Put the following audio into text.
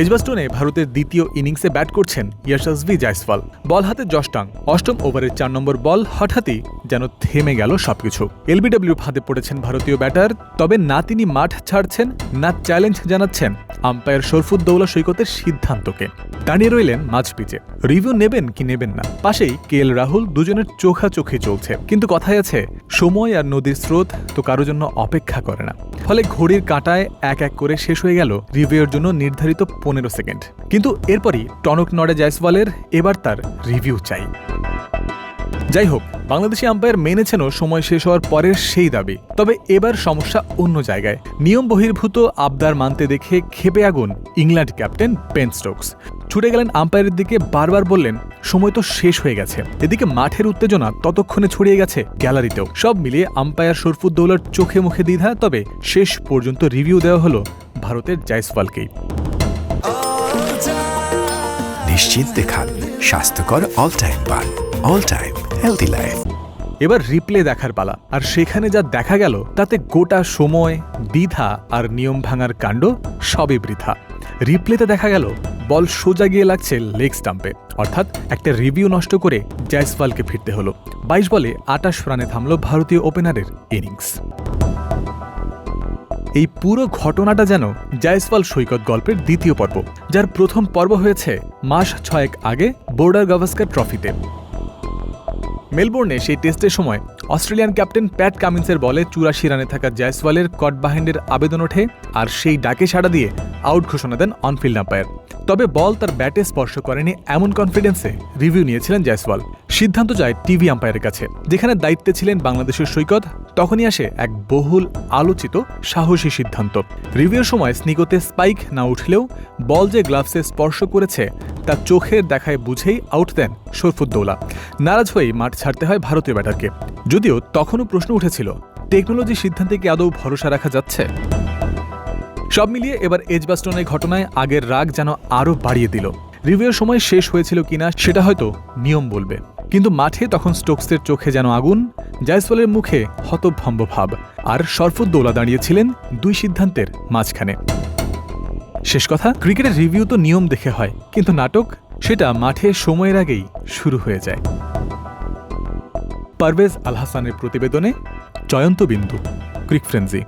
এজবাস্টনে ভারতের দ্বিতীয় ইনিংসে ব্যাট করছেন ইয়াশাসভি জাইসওয়াল বল হাতে জস্টাং অষ্টম ওভারের চার নম্বর বল হঠাৎই যেন থেমে গেল সবকিছু। এলবিডব্লিউ ফাঁদে পড়েছেন ভারতীয় ব্যাটার, তবে না তিনি মাঠ ছাড়ছেন, না চ্যালেঞ্জ জানাচ্ছেন আম্পায়ার শরফুদ্দৌলা সৈকতের সিদ্ধান্তকে। দাঁড়িয়ে রইলেন মাঝ পিচে। রিভিউ নেবেন কি নেবেন না। পাশেই কে এল রাহুল দুজনের চোখা চোখে চলছে। কিন্তু কথায় আছে, সময় আর নদীর স্রোত তো কারও জন্য অপেক্ষা করে না। ফলে ঘড়ির কাঁটায় এক এক করে শেষ হয়ে গেল রিভিউর জন্য নির্ধারিত পনেরো সেকেন্ড। কিন্তু এরপরই টনক নড়ে জায়সওয়ালের, এবার তার রিভিউ চাই। যাই হোক, বাংলাদেশি আম্পায়ার মেনেছেনও সময় শেষ হওয়ার পরের সেই দাবি। তবে এবার সমস্যা অন্য জায়গায়। নিয়ম বহির্ভূত আবদার মানতে দেখে খেপে আগুন ইংল্যান্ড ক্যাপ্টেন পেন স্টোকস। ছুটে গেলেন আম্পায়ারের দিকে বারবার বললেন সময় তো শেষ হয়ে গেছে। এদিকে মাঠের উত্তেজনা ততক্ষণে ছড়িয়ে গেছে গ্যালারিতেও। সব মিলিয়ে আম্পায়ার শরফুদ্দৌলার চোখে মুখে দ্বিধা তবে শেষ পর্যন্ত রিভিউ দেওয়া হলো ভারতের জাইসওয়ালকেই নিশ্চিন্তে খান স্বাস্থ্যকর অল টাইম পান অল টাইম হেলদি লাইফ এবার রিপ্লে দেখার পালা আর সেখানে যা দেখা গেল তাতে গোটা সময় দ্বিধা আর নিয়ম ভাঙার কাণ্ড সবই বৃথা। রিপ্লেতে দেখা গেল বল সোজা গিয়ে লাগছে লেগ স্টাম্পে। অর্থাৎ একটা রিভিউ নষ্ট করে জয়সওয়ালকে ফিরতে হলো। বাইশ বলে আটাশ রানে থামল ভারতীয় ওপেনারের ইনিংস। এই পুরো ঘটনাটা যেন জয়সওয়াল সৈকত গল্পের দ্বিতীয় পর্ব, যার প্রথম পর্ব হয়েছে মাস ছয়েক আগে বোর্ডার গাভাস্কার ট্রফিতে। মেলবোর্নে সেই টেস্টের সময় অস্ট্রেলিয়ান ক্যাপ্টেন প্যাট কামিন্সের বলে চুরাশি রানে থাকা জয়সওয়ালের কট বাহিন্ডের আবেদন ওঠে আর সেই ডাকে সাড়া দিয়ে আউট ঘোষণা দেন অনফিল্ড আম্পায়ার। তবে বল তার ব্যাটে স্পর্শ করেনি এমন কনফিডেন্সে রিভিউ নিয়েছিলেন জয়সওয়াল। সিদ্ধান্ত যায় টিভি আম্পায়ারের কাছে। যেখানে দায়িত্বে ছিলেন বাংলাদেশের সৈকত, তখনই আসে এক বহুল আলোচিত, সাহসী সিদ্ধান্ত। রিভিউর সময় স্নিগতে স্পাইক না উঠলেও বল যে গ্লাভসে স্পর্শ করেছে, তা চোখের দেখায় বুঝেই আউট দেন শরফুদ্দৌলা। নারাজ হয়েই মাঠ ছাড়তে হয় ভারতীয় ব্যাটারকে। যদিও তখনও প্রশ্ন উঠেছিল টেকনোলজি সিদ্ধান্তে কি আদৌ ভরসা রাখা যাচ্ছে? সব মিলিয়ে এবার এজবাস্টনের ঘটনায় আগের রাগ যেন আরও বাড়িয়ে দিল। রিভিউর সময় শেষ হয়েছিল কিনা সেটা হয়তো নিয়ম বলবে। কিন্তু মাঠে তখন স্টোকসের চোখে যেন আগুন, জায়সওয়ালের মুখে হতভম্ব ভাব, আর শরফুদ্দৌলা দাঁড়িয়েছিলেন দুই সিদ্ধান্তের মাঝখানে। শেষ কথা, ক্রিকেটের রিভিউ তো নিয়ম দেখে হয়, কিন্তু নাটক সেটা মাঠে সময়ের আগেই শুরু হয়ে যায়। পারভেজ আল হাসানের প্রতিবেদনে জয়ন্ত বিন্দু, ক্রিক ফ্রেন্সি।